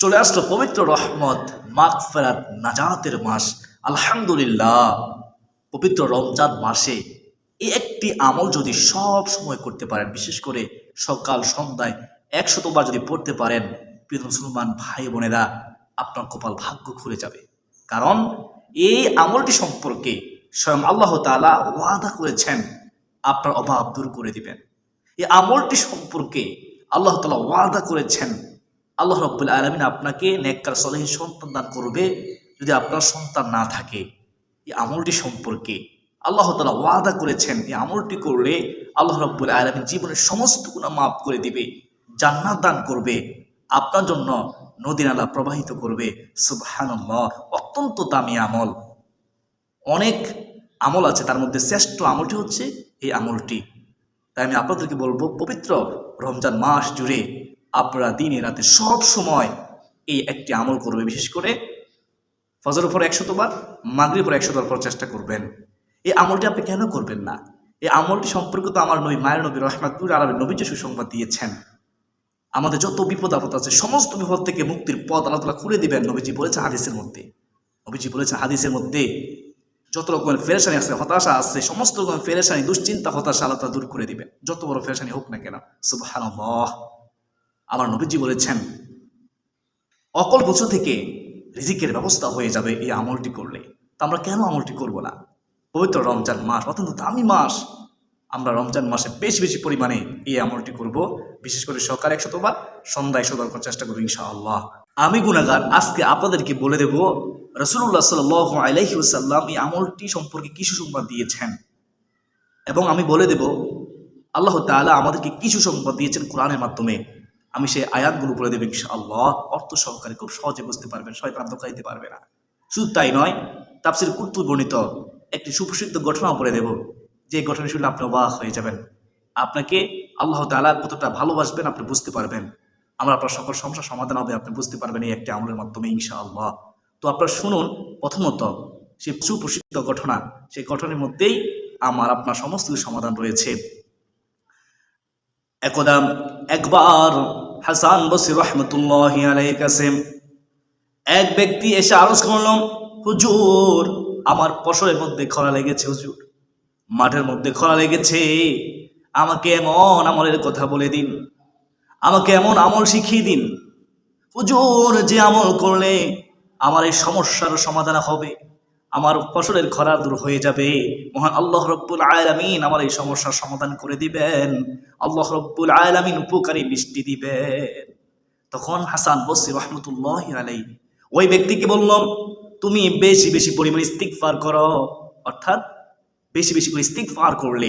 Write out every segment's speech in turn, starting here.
চলে আসলো পবিত্র রহমত মাগফেরাত নাজাতের মাস। আলহামদুলিল্লাহ, পবিত্র রমজান মাসে এই একটি আমল যদি সব সময় করতে পারেন, বিশেষ করে সকাল, সন্ধ্যায় একশতবার যদি পড়তে পারেন, প্রিয় মুসলমান ভাই বোনেরা, আপনার কপাল ভাগ্য খুলে যাবে। কারণ এই আমলটি সম্পর্কে স্বয়ং আল্লাহ তাআলা ওয়াদা করেছেন, আপনার অভাব দূর করে দিবেন। এই আমলটি সম্পর্কে আল্লাহ তাআলা ওয়াদা করেছেন আল্লাহ রব্বুল আলমিন আপনাকে নেককার, সলেহী সন্তান দান করবে যদি আপনার সন্তান না থাকে। এই আমলটি সম্পর্কে আল্লাহ তালা ওয়াদা করেছেন, এই আমলটি করলে আল্লাহ রব্বুল আলমিন জীবনের সমস্ত গুণা মাফ করে দিবে, জান্নাত দান করবে, আপনার জন্য নদী নালা প্রবাহিত করবে। সুবহানাল্লাহ, অত্যন্ত দামি আমল। অনেক আমল আছে, তার মধ্যে শ্রেষ্ঠ আমলটি হচ্ছে এই আমলটি। তাই আমি আপনাদেরকে বলব, পবিত্র রমজান মাস জুড়ে আপনারা দিনে রাতে সব সময় এই একটি আমল করবে। বিশেষ করে ফজর উপর একশতবার মাগরির উপর একশতবার পর চেষ্টা করবেন। এই আমলটি আপনি কেন করবেন না? এই আমলটি সম্পর্কে তো আমার নবী মায়ের নবী রহমাতুর আলমী নবী যে সুসংবাদ দিয়েছেন, আমাদের যত বিপদ আপদ আছে, সমস্ত বিপদ থেকে মুক্তির পথ আল্লাহ তালা খুলে দিবেন, নবীজি বলেছে হাদিসের মধ্যে। নবীজি বলেছে হাদিসের মধ্যে যত রকমের ফেরেশানি আছে, হতাশা আছে, সমস্ত রকমের ফেরেশানি, দুশ্চিন্তা, হতাশা আল্লাহ দূর করে দিবেন। যত বড় ফেরেশানি হোক না কেন, সুবহানাল্লাহ। আমার নবীজি বলেছেন, অকল বছর থেকে রিজিকের ব্যবস্থা হয়ে যাবে এই আমলটি করলে। তা আমরা কেন আমলটি করব না? পবিত্র রমজান মাস, অত্যন্ত দামি মাস। আমরা রমজান মাসে বেশি বেশি পরিমাণে এই আমলটি করব। বিশেষ করে সকাল একশতবার সন্ধ্যায় শতবার করার চেষ্টা করব ইনশাআল্লাহ। আমি গুণাগার আজকে আপনাদেরকে বলে দেব রসুল্লাহ সাল আলাইহি এই আমলটি সম্পর্কে কিছু সংবাদ দিয়েছেন। এবং আমি বলে দেব, আল্লাহ তাআলা আমাদেরকে কিছু সংবাদ দিয়েছেন কোরআনের মাধ্যমে। আমি সেই আয়াতগুলো বলে দেবো ইনশাআল্লাহ। অর্থ সহকারে খুব সহজে বুঝতে পারবেন, সবাই প্রান্ত দিতে পারবে না। শুধু তাই নয় তাপসির কুর্তুর বর্ণিত একটি সুপ্রসিদ্ধ ঘটনাও বলে দেব। যে ঘটনা শুনলে আপনি অবাক হয়ে যাবেন। আপনাকে আল্লাহ তাআলা কতটা ভালোবাসবেন আপনি বুঝতে পারবেন। আমরা আপনার সকল সমস্যার সমাধান হবে, আপনি বুঝতে পারবেন এই একটি আমলের মাধ্যমে ইনশাআল্লাহ। তো আপনারা শুনুন, প্রথমত সেই সুপ্রসিদ্ধ ঘটনা, সেই ঘটনার মধ্যেই আমার আপনার সমস্ত সমাধান রয়েছে। একদা একবার হাসান বসির রহমতুল্লাহ আলাই কাছে এক ব্যক্তি এসে আরজ করল, হুজুর, আমার ফসলের মধ্যে খরা লেগেছে, হুজুর। মাঠের মধ্যে খরা লেগেছে। আমাকে এমন আমলের কথা বলে দিন। আমাকে এমন আমল শিখিয়ে দিন। হুজুর, যে আমল করলে আমার এই সমস্যার সমাধান হবে। আমার ফসলের খরা দূর হয়ে যাবে। মহান আল্লাহ রব্বুল আলামিন আমার এই সমস্যার সমাধান করে দিবেন। আল্লাহ রব্বুল আলামিন উপকারী মিষ্টি দিবেন। তখন হাসান বসি রহমতুল্লাহ আলাই ওই ব্যক্তিকে বললাম তুমি বেশি বেশি পরিমাণে ইস্তিগফার করো। অর্থাৎ বেশি বেশি করে ইস্তিগফার করলে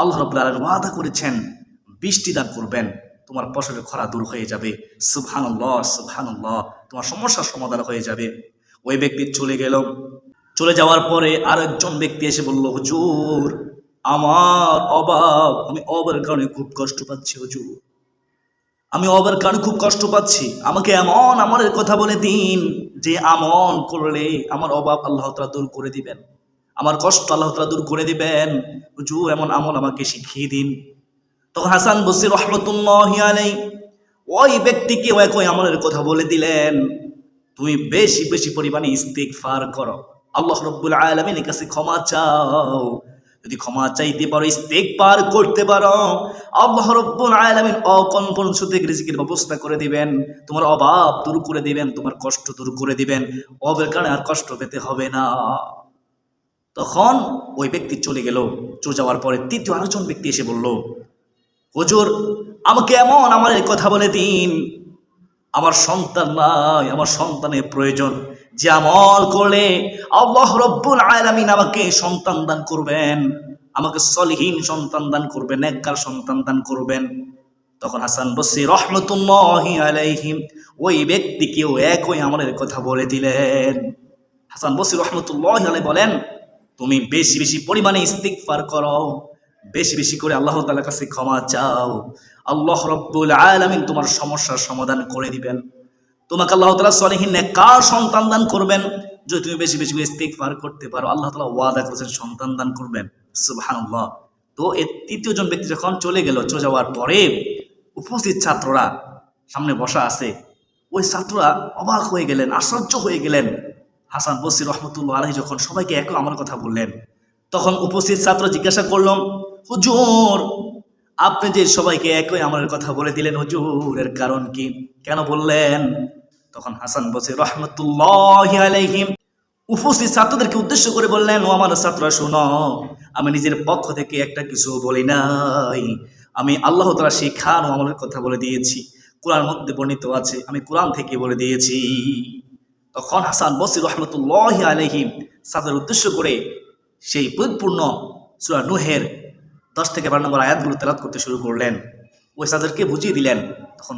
আল্লাহ রব্বুল আলামিন ওয়াদা করেছেন, বৃষ্টি দান করবেন, তোমার ফসলের খরা দূর হয়ে যাবে। সুবহানাল্লাহ সুবহানাল্লাহ, তোমার সমস্যার সমাধান হয়ে যাবে। ওই ব্যক্তি চলে গেল। চলে যাওয়ার পরে আরেকজন ব্যক্তি এসে বলল, হুজুর, আমার অভাব, আমি অভাবের কারণে খুব কষ্ট পাচ্ছি, হুজুর। আমি অভাবের কারণে খুব কষ্ট পাচ্ছি। আমাকে এমন আমলের কথা বলে দিন যে আমন করলে আমার অভাব আল্লাহ তালা দূর করে দিবেন। আমার কষ্ট আল্লাহ তালা দূর করে দিবেন। হুজুর, এমন আমল আমাকে শিখিয়ে দিন। তখন হাসান বসির রহমতুল্লাহ ওই ব্যক্তিকে একই আমলের কথা বলে দিলেন, তুমি বেশি বেশি পরিমাণে ইস্তিক ফার করো। আল্লাহ রব্বুল আলমিনের কাছে ক্ষমা চাও। যদি ক্ষমা চাইতে পারো, ইস্তেকবার করতে পারো। আল্লাহ রব্বুল আলামিন অকল্পন সুযোগ রিজিকের ব্যবস্থা করে দিবেন। তোমার অভাব দূর করে দিবেন, তোমার কষ্ট দূর করে দিবেন। অবের কারণে আর কষ্ট পেতে হবে না। তখন ওই ব্যক্তি চলে গেল। চলে যাওয়ার পরে তৃতীয় আরেকজন ব্যক্তি এসে বলল, হুজুর, আমাকে এমন আমার কথা বলে দিন। আমার সন্তান নাই, আমার সন্তানের প্রয়োজন। যে আমল করলে আল্লাহ রব্বুল আলামিন আমাকে সন্তান দান করবেন, আমাকে সলিহীন সন্তান দান করবেন এককার সন্তান দান করবেন। তখন হাসান বসি রহমতুল্লাহ আলাইহিম ওই ব্যক্তিকেও একই আমলের কথা বলে দিলেন। হাসান বসি রহমতুল্লাহ আলাই বলেন, তুমি বেশি বেশি পরিমাণে ইস্তিগফার করো, বেশি বেশি করে আল্লাহ তাআলার কাছে ক্ষমা চাও। আল্লাহ রব্বুল আলামিন তোমার সমস্যার সমাধান করে দিবেন। তোমাকে আল্লাহ তালা সলিহীন কার সন্তান দান করবেন? যদি তুমি বেশি বেশি করে ইস্তিগফার করতে পারো, আল্লাহ তালা ওয়াদা করেছেন সন্তান দান করবেন। সুবহানাল্লাহ। তো এর তৃতীয় জন ব্যক্তি যখন চলে গেল, চলে যাওয়ার পরে উপস্থিত ছাত্ররা সামনে বসা আছে। ওই ছাত্ররা অবাক হয়ে গেলেন, আশ্চর্য হয়ে গেলেন। হাসান বসির রহমতুল্লাহ আলহী যখন সবাইকে এক আমার কথা বললেন, তখন উপস্থিত ছাত্র জিজ্ঞাসা করলাম হুজুর, আপনি যে সবাইকে একই আমার কথা বলে দিলেন হুজুর এর কারণ কি? কেন বললেন? তখন হাসান বসির রহমতুল্লাহ আলহিম উপস্থিত ছাত্রদেরকে উদ্দেশ্য করে বললেন, ও আমার ছাত্ররা, শোনো, আমি নিজের পক্ষ থেকে একটা কিছু বলি নাই। আমি আল্লাহ তালা শিখান ও আমলের কথা বলে দিয়েছি। কোরআন মধ্যে বর্ণিত আছে, আমি কোরআন থেকে বলে দিয়েছি। তখন হাসান বসির রহমতুল্লাহ আলহিম ছাত্রের উদ্দেশ্য করে সেই পরিপূর্ণ সুরা নুহের দশ থেকে বারো নম্বর আয়াতগুলো তেলাত করতে শুরু করলেন। ওই ছাত্রকে বুঝিয়ে দিলেন, তখন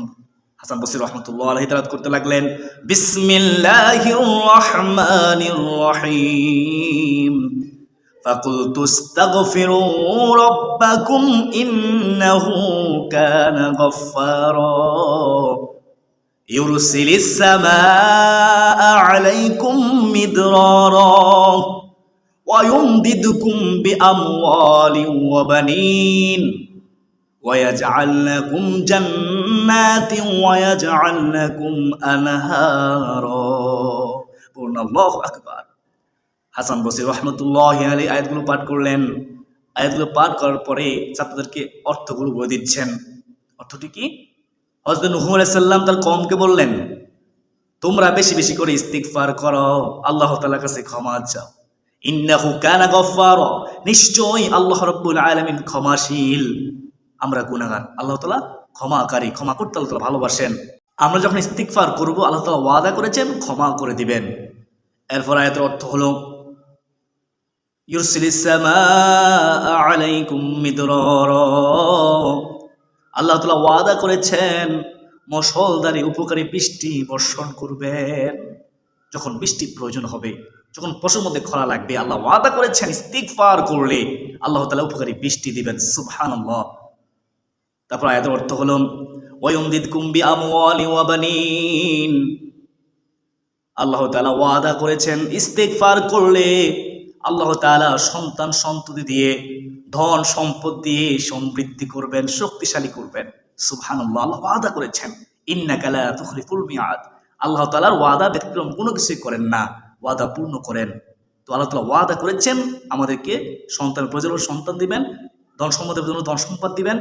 হাসান বসির রহমতুল্লাহ আলহি তেলাত করতে লাগলেন বিসমিল্লাহির রহমানির রহিম فقلت استغفروا ربكم إنه كان غفارا يرسل السماء عليكم مدرارا ويمددكم بأموال وبنين ويجعل لكم جنات ويجعل لكم أنهارا قلنا الله أكبر হাসান বসির রহমতুল্লাহ আলী আয়াতগুলো পাঠ করলেন আয়াতগুলো পাঠ করার পরে ছাত্রদেরকে অর্থগুলো বলে দিচ্ছেন অর্থটি কি হজরত নুহু সাল্লাম তার কমকে বললেন তোমরা বেশি বেশি করে ইস্তিগফার করো আল্লাহ তাআলার কাছে ক্ষমা চাও ইন্নাহু কানা গফফার নিশ্চয়ই আল্লাহ রাব্বুল আলামিন ক্ষমাশীল আমরা গুনাহগার আল্লাহ তাআলা ক্ষমাকারী, ক্ষমা করতে আল্লাহ তালা ভালোবাসেন। আমরা যখন ইস্তিকফার করব, আল্লাহ তালা ওয়াদা করেছেন ক্ষমা করে দিবেন। এরপর আয়তের অর্থ হল আল্লাহ তালা ওয়াদা করেছেন মশলদারি উপকারী বৃষ্টি বর্ষণ করবেন। যখন বৃষ্টি প্রয়োজন হবে, যখন পশুর মধ্যে খরা লাগবে, আল্লাহ ওয়াদা করেছেন ইস্তিকফার করলে আল্লাহ তালা উপকারী বৃষ্টি দিবেন সুহান আল্লাহ তারপর আয়াতের অর্থ হলো ওয়ুমদিদ কুম্বি ওয়াবানিন আল্লাহ তালা ওয়াদা করেছেন, ইস্তেগফার করলে আল্লাহ তাআলা সন্তান সন্ততি দিয়ে, ধন সম্পদ দিয়ে সমৃদ্ধি করবেন, শক্তিশালী করবেন। সুবহানাল্লাহ, আল্লাহ ওয়াদা করেছেন, ইন্নাকা লা তুখলিফুল মিয়াদ আল্লাহ তালার ওয়াদা ব্যতিক্রম কোনো কিছুই করেন না, ওয়াদা পূর্ণ করেন। তো আল্লাহ তালা ওয়াদা করেছেন, আমাদেরকে সন্তান প্রয়োজন হলে সন্তান দিবেন, ধন সম্পদের জন্য ধন সম্পদ দিবেন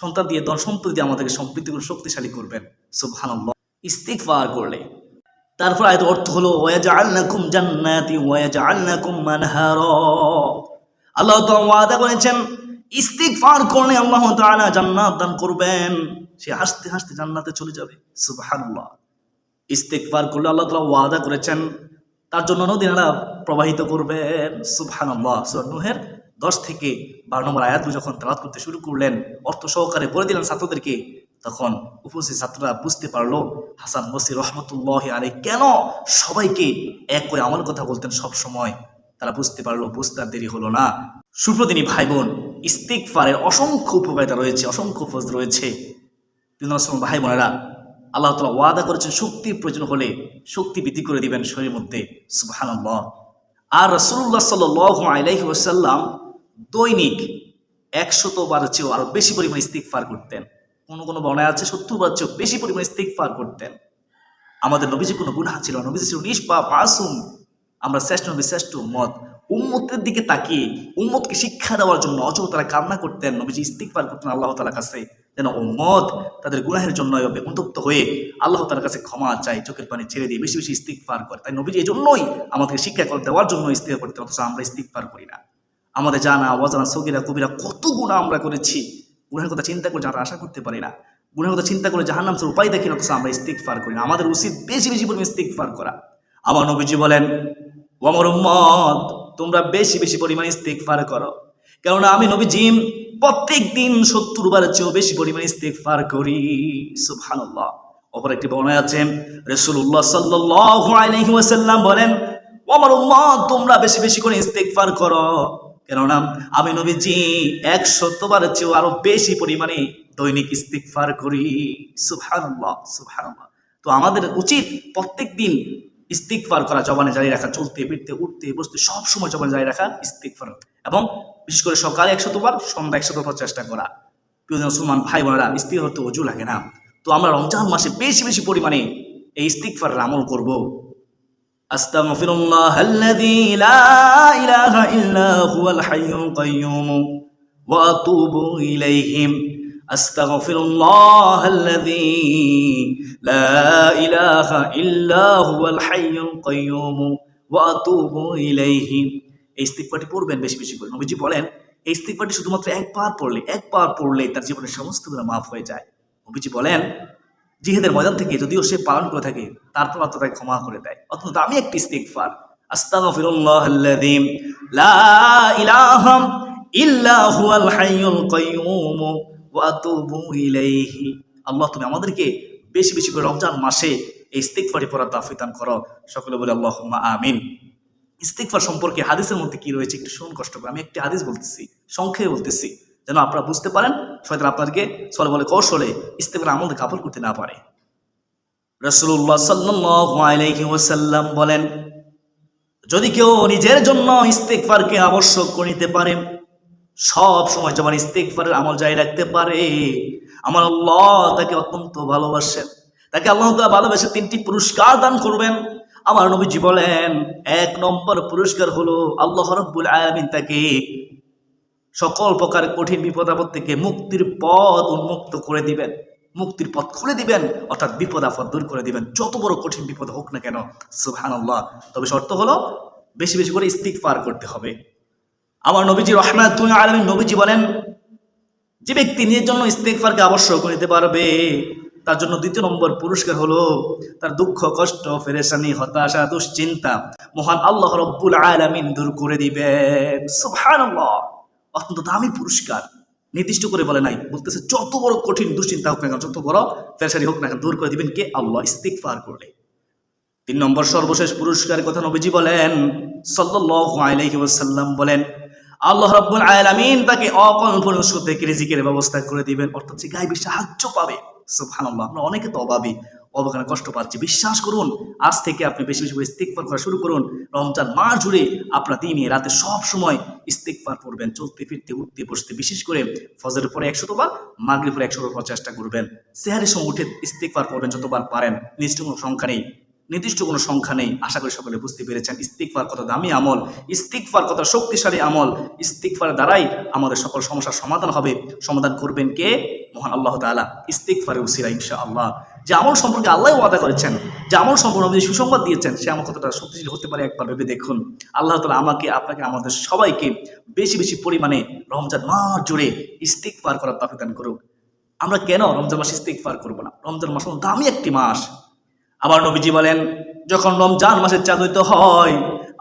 সন্তান দিয়ে ধন সম্পদ দিয়ে আমাদেরকে সমৃদ্ধি করে শক্তিশালী করবেন। সুবহানাল্লাহ। ইস্তিগফার করলে। তারপর আয়ত অর্থ হলো মানহারা। আল্লাহ তো ওয়াদা করেছেন, ইস্তিগফার করলে আল্লাহ তাআলা জান্নাত দান করবেন। সে হাসতে হাসতে জান্নাতে চলে যাবে। সুবহানাল্লাহ। ইস্তিগফার করলে আল্লাহ তাআলা ওয়াদা করেছেন, তার জন্য নদী নালা প্রবাহিত করবেন। সুবহানাল্লাহ। সূরা দশ থেকে বারো নম্বর আয়াতগুলো যখন তালাত করতে শুরু করলেন, অর্থ সহকারে বলে দিলেন ছাত্রদেরকে, তখন উপস্থিত ছাত্ররা বুঝতে পারল, হাসান বসির রহমতুল্লাহ আলী কেন সবাইকে এক করে আমার কথা বলতেন সব সময়? তারা বুঝতে পারল, বুঝতে আর দেরি হলো না। সুপ্রদিনী ভাই বোন ইস্তিকফারের অসংখ্য উপকারিতা রয়েছে, অসংখ্য ফজ রয়েছে। সময় ভাই বোনেরা আল্লাহ তালা ওয়াদা করেছেন শক্তির প্রয়োজন হলে শক্তি বৃদ্ধি করে দিবেন শরীরের মধ্যে। সুবহানাল্লাহ। আর রসুল্লাহ সাল আলাইহি দৈনিক একশত বার চেয়েও আরও বেশি পরিমাণ ইস্তিকফার করতেন। কোনো কোনো বর্ণায় আছে সত্তর বার চেয়েও বেশি পরিমাণ ইস্তিকফার করতেন। আমাদের নবীজি কোনো গুনাহ ছিল নবীজি ছিল নিষ্পাপ, মাসুম। আমরা শ্রেষ্ঠ নবী, শ্রেষ্ঠ উম্মত। উম্মতের দিকে তাকিয়ে উম্মতকে শিক্ষা দেওয়ার জন্য অচল তারা কান্না করতেন। নবীজি ইস্তিকফার করতেন আল্লাহ তালার কাছে। যেন উম্মত তাদের গুনাহের জন্য অনুতপ্ত হয়ে আল্লাহ তালার কাছে ক্ষমা চাই চোখের পানি ছেড়ে দিয়ে বেশি বেশি ইস্তিকফার করে। তাই নবীজি এই জন্যই আমাদেরকে শিক্ষা দেওয়ার জন্য ইস্তিকফার করতে অথচ আমরা ইস্তিকফার করি না। আমাদের জানা, অজানা, সগিরা, কবিরা কত গুণা আমরা করেছি। গুণের কথা চিন্তা করে যারা আশা করতে পারি না গুণের কথা চিন্তা করে জাহান্নাম সে উপায় দেখি না অথচ আমরা ইস্তিক ফার করি না। আমাদের উচিত বেশি বেশি পরিমাণ ইস্তিক ফার করা। আমার নবীজি বলেন, ওমর উম্মত, তোমরা বেশি বেশি পরিমাণে পরিমাণ ইস্তিকফার করো। কেননা আমি নবীজি প্রত্যেক দিন সত্তর বারের চেয়েও বেশি পরিমাণ ইস্তিকফার করি। সুবহানাল্লাহ। অপর একটি বর্ণায় আছে আলাইহি ওয়াসাল্লাম বলেন, ওমর উম্মত, তোমরা বেশি বেশি করে ইস্তেক ফার করো। কেননা আমি নবীজি একশত বারের চেয়েও আরও বেশি পরিমাণে দৈনিক ইস্তিকফার করি। সুবহানাল্লাহ সুবহানাল্লাহ। তো আমাদের উচিত প্রত্যেক দিন ইস্তিকফার করা, জবানে জারি রাখা, চলতে, ফিরতে, উঠতে, বসতে, সব সময় জবানে জারি রাখা ইস্তিকফার এবং বিশেষ করে সকালে একশতবার সন্ধ্যা একশতবার চেষ্টা করা। প্রিয় মুসলমান ভাই বোনেরা ইস্তিক হতে অজু লাগে না। তো আমরা রমজান মাসে বেশি বেশি পরিমাণে এই ইস্তিকফারের আমল করব। أستغفر الله الذي لا إله إلا هو الحي القيوم وأتوب إليهم أستغفر الله الذي لا إله إلا هو الحي القيوم وأتوب إليه এই ইস্তিকফারটি পড়বেন বেশি বেশি করে নবীজি বলেন এই ইস্তিকফারটি শুধুমাত্র একবার পড়লে একবার পড়লে তার জীবনের সমস্ত গুলো মাফ হয়ে যায় নবীজি বলেন জিহাদের ময়দান থেকে যদিও সে পালন করে থাকে, তারপর তাকে ক্ষমা করে দেয়। অত্যন্ত দামি একটি ইস্তিগফার। আস্তাগফিরুল্লাহ আল্লাযী লা ইলাহা ইল্লা হুয়াল হাইয়ুল কাইয়্যুম ওয়া আতুবু আল্লাহ, তুমি আমাদেরকে বেশি বেশি করে রমজান মাসে এই ইস্তিগফারি পড়ার তাফিদান করো। সকলে বলে আল্লাহুম্মা আমিন। ইস্তিগফার সম্পর্কে হাদিসের মধ্যে কি রয়েছে একটু শুনুন কষ্ট করে। আমি একটি হাদিস বলতেছি, সংক্ষেপে বলতেছি। যেন আপনারা বুঝতে পারেন শয়তান আপনাদেরকে চলে বলে কৌশলে ইস্তেফার আমল কাপড় করতে না পারে। রসুল্লাহ ওয়াসাল্লাম বলেন, যদি কেউ নিজের জন্য ইস্তেকফারকে আবশ্যক করে নিতে পারে, সব সময় যখন ইস্তেকফারের আমল জারি রাখতে পারে, আমার আল্লাহ তাকে অত্যন্ত ভালোবাসেন। তাকে আল্লাহ তাআলা ভালোবেসে তিনটি পুরস্কার দান করবেন। আমার নবীজি বলেন, এক নম্বর পুরস্কার হলো আল্লাহ রব্বুল আলামিন তাকে সকল প্রকার কঠিন বিপদ আপদ থেকে মুক্তির পথ উন্মুক্ত করে দিবেন। মুক্তির পথ খুলে দিবেন, অর্থাৎ বিপদ আপদ দূর করে দিবেন। যত বড় কঠিন বিপদ হোক না কেন সুহান আল্লাহ তবে শর্ত হলো, বেশি বেশি করে স্তিক পার করতে হবে। আমার নবীজি রহমাতুল আলমী নবীজি বলেন, যে ব্যক্তি নিজের জন্য ইস্তেকফারকে আবশ্যক নিতে পারবে, তার জন্য দ্বিতীয় নম্বর পুরস্কার হলো তার দুঃখ, কষ্ট, ফেরেশানি, হতাশা, দুশ্চিন্তা। মহান আল্লাহ রব্বুল আলামিন দূর করে দিবেন। সুবহানাল্লাহ। অত্যন্ত দামি পুরস্কার। নির্দিষ্ট করে বলে নাই, বলতেছে যত বড় কঠিন দুশ্চিন্তা হোক না কেন, যত বড় ফেরেশানি হোক না কেন, দূর করে দিবেন কে? আল্লাহ ইস্তিক পার করলে। তিন নম্বর সর্বশেষ পুরস্কারের কথা নবীজি বলেন ওয়াসাল্লাম বলেন, আল্লাহ রাব্বুল আলামিন তাকে অকল্পনীয় রিজিকের ব্যবস্থা করে দিবেন। অর্থাৎ সে গায়ে সাহায্য পাবে। সুবহানাল্লাহ, আমরা অনেকে তো অভাবী অবখানে কষ্ট পাচ্ছে। বিশ্বাস করুন, আজ থেকে আপনি বেশি বেশি করে করা শুরু করুন। রমজান মাস জুড়ে আপনার দিনে রাতে সব সময় ইস্তিকফার করবেন চলতে ফিরতে, উঠতে, বসতে, বিশেষ করে ফজরের পরে একশো বার মাগরির পরে একশো বার চেষ্টা করবেন। সেহারের সময় উঠে ইস্তিকফার করবেন যতবার পারেন নিশ্চিত সংখ্যা নেই। নির্দিষ্ট কোনো সংখ্যা নেই। আশা করি সকলে বুঝতে পেরেছেন। ইস্তিকফার কত দামি আমল ইস্তিকফার কত শক্তিশালী আমল ইস্তিকফার দ্বারাই আমাদের সকল সমস্যার সমাধান হবে। সমাধান করবেন কে? মহান আল্লাহ তাআলা। ইস্তিকফারের উসিরা ইনশা আল্লাহ যে আমল সম্পর্কে আল্লাহ ওয়াদা করেছেন, যে আমল সম্পর্কে আপনি সুসংবাদ দিয়েছেন, সে আমার কতটা শক্তিশালী হতে পারে একবার ভেবে দেখুন। আল্লাহ তালা আমাকে, আপনাকে, আমাদের সবাইকে বেশি বেশি পরিমাণে রমজান মাস জুড়ে ইস্তিকফার করার তাফিদান করুক। আমরা কেন রমজান মাস ইস্তিকফার করব না? রমজান মাস দামি একটি মাস। আবার নবীজি বলেন, যখন রমজান মাসের চাঁদ হয়,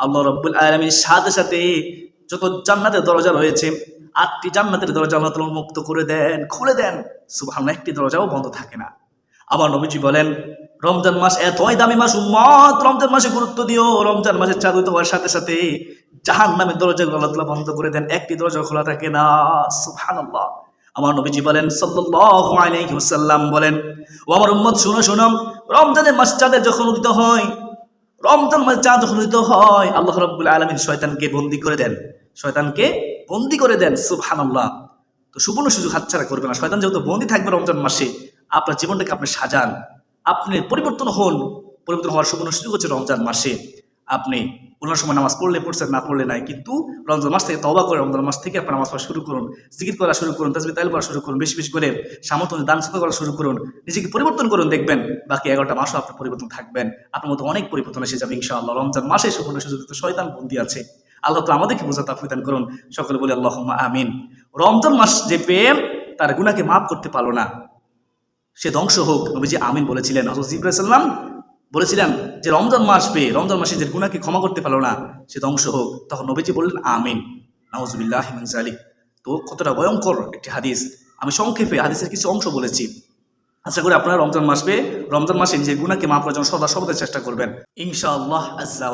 আল্লাহ রব্বুল আলমীর সাথে সাথে যত জান্নাতের দরজা রয়েছে, আটটি জান্নাতের দরজা আল্লাহ তালা মুক্ত করে দেন, খুলে দেন। সুবাহ একটি দরজাও বন্ধ থাকে না। আবার নবীজি বলেন, রমজান মাস এতই দামি মাস, উম্মত, রমজান মাসে গুরুত্ব দিও। রমজান মাসের চাঁদ হওয়ার সাথে সাথে জাহান নামের দরজাগুলো আল্লাহ তালা বন্ধ করে দেন, একটি দরজা খোলা থাকে না। সুবহানাল্লাহ। আমার নবীজি বলেন, সাল্লাল্লাহু আলাইহি ওয়াসাল্লাম বলেন, ও আমার উম্মত, শুনো শুনো রমজানের মাস চাঁদের যখন উদিত হয়, রমজান মাস চাঁদ যখন উদিত হয়, আল্লাহ রব্বুল আলমিন শয়তানকে বন্দি করে দেন। শয়তানকে বন্দি করে দেন, সুবহানাল্লাহ। তো সুবর্ণ সুযোগ হাতছাড়া করবে না। শয়তান যেহেতু বন্দি থাকবে রমজান মাসে, আপনার জীবনটাকে আপনি সাজান। আপনি পরিবর্তন হন। পরিবর্তন হওয়ার সুবর্ণ সুযোগ হচ্ছে রমজান মাসে। আপনি কোনো সময় নামাজ পড়লে পড়ছেন, না পড়লে নাই। কিন্তু রমজান মাস থেকে তবা করে রমজান মাস থেকে আপনার নামাজ পড়া শুরু করুন, জিকির করা শুরু করুন, তাজবি তাইল করা শুরু করুন, বেশি বেশি করে সামর্থ্য দান সাথে করা শুরু করুন, নিজেকে পরিবর্তন করুন, দেখবেন বাকি এগারোটা মাসও আপনি পরিবর্তন থাকবেন। আপনার মতো অনেক পরিবর্তন এসে যাবে, ইনশাআল্লাহ। রমজান মাসে সুবর্ণ সুযোগ শয়তান বন্দি আছে। আল্লাহ তো আমাদেরকে বোঝা তাফিদান করুন। সকলে বলে আল্লাহ আমিন। রমজান মাস যে পেয়ে তার গুণাকে মাফ করতে পারল না। সে ধ্বংস হোক, নবীজি আমিন বলেছিলেন হজরত ইব্রাহিম বলেছিলেন যে রমজান মাস পেয়ে, রমজান মাসে যে গুনাকে ক্ষমা করতে পারল না, সে ধ্বংস হোক। তখন নবীজি বললেন, আমিন। নাউজুবিল্লাহ জালিক তো কতটা ভয়ঙ্কর একটি হাদিস। আমি সংক্ষেপে হাদিসের কিছু অংশ বলেছি। আশা করি আপনারা রমজান মাস পেয়ে, রমজান মাসে নিজের গুণাকে মাফ করার জন্য সদা সর্বদা চেষ্টা করবেন। ইনশাআল্লাহ আজ্লাহ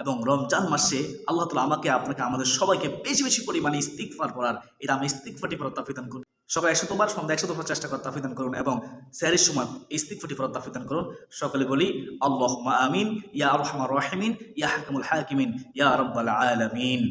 এবং রমজান মাসে আল্লাহ তালা আমাকে, আপনাকে, আমাদের সবাইকে বেশি বেশি পরিমাণে ইস্তিকফার করার। এটা আমি ইস্তিকফাটি করার তাফিদান একশো একশতবার সন্ধ্যা তোমার চেষ্টা করার তাফিদান করুন এবং স্যারের সময় ইস্তিকফাটি করার তাফিদান করুন। সকলে বলি আল্লাহ আমিন, ইয়া আলহামা রহমিন, ইয়া হাকিমুল হাকিমিন, ইয়া রব্বাল আলামিন।